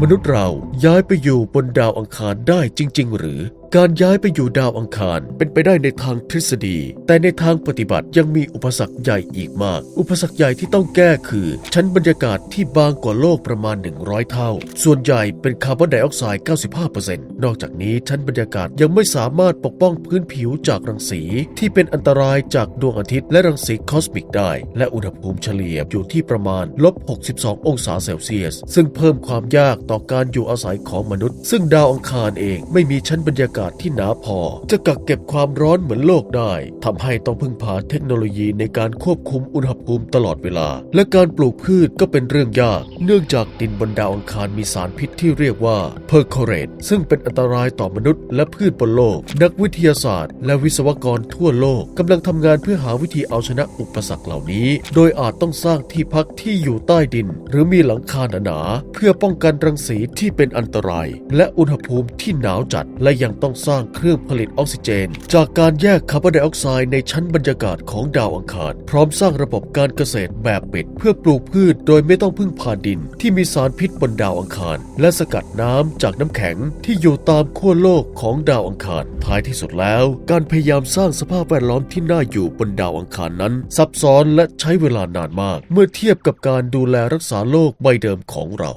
มนุษย์เราย้ายไปอยู่บนดาวอังคารได้จริง ๆ หรือ การย้ายไปอยู่ดาวอังคารเป็นไปได้ในทางทฤษฎี แต่ในทางปฏิบัติยังมีอุปสรรคใหญ่อีกมาก อุปสรรคใหญ่ที่ต้องแก้คือ ชั้นบรรยากาศที่บางกว่าโลกประมาณ 100 เท่า ส่วนใหญ่เป็นคาร์บอนไดออกไซด์ 95%นอกจากนี้ชั้นบรรยากาศยังไม่สามารถปกป้องพื้นผิวจากรังสี ที่เป็นอันตรายจากดวงอาทิตย์และรังสีคอสมิกได้ และอุณหภูมิเฉลี่ยอยู่ที่ประมาณลบ 62 องศาเซลเซียส ซึ่งเพิ่มความยากต่อการอยู่อาศัยของมนุษย์ ซึ่งดาวอังคารเองไม่มีชั้นบรรยากาศที่หนาพอ จะกักเก็บความร้อนเหมือนโลกได้ทำให้ต้องพึ่งพาเทคโนโลยีในการควบคุมอุณหภูมิตลอดเวลา และการปลูกพืชก็เป็นเรื่องยาก เนื่องจากดินบนดาวอังคารมีสารพิษที่เรียกว่าเพอร์โคเรตซึ่งเป็นอันตรายต่อมนุษย์และพืชบนโลก นักวิทยาศาสตร์ และวิศวกรทั่วโลกกำลังทำงานเพื่อหาวิธีเอาชนะอุปสรรคเหล่านี้ โดยอาจต้องสร้างที่พักที่อยู่ใต้ดิน หรือมีหลังคาหนาๆเพื่อป้องกันรังสีที่เป็นอันตราย และอุณหภูมิที่หนาวจัดและยังต้องสร้างเครื่องผลิตออกซิเจน จากการแยกคาร์บอนไดออกไซด์ในชั้นบรรยากาศของดาวอังคาร พร้อมสร้างระบบการเกษตรแบบปิด เพื่อปลูกพืชโดยไม่ต้องพึ่งพาดิน ที่มีสารพิษบนดาวอังคาร และสกัดน้ำจากน้ำแข็งที่อยู่ตามขั้วโลกของดาวอังคาร ท้ายที่สุดแล้ว การพยายามสร้างสภาพแวดล้อมที่น่าอยู่บนดาวอังคารนั้น ซับซ้อนและใช้เวลานานมาก เมื่อเทียบกับการดูแลรักษาโลกใบเดิมของเรา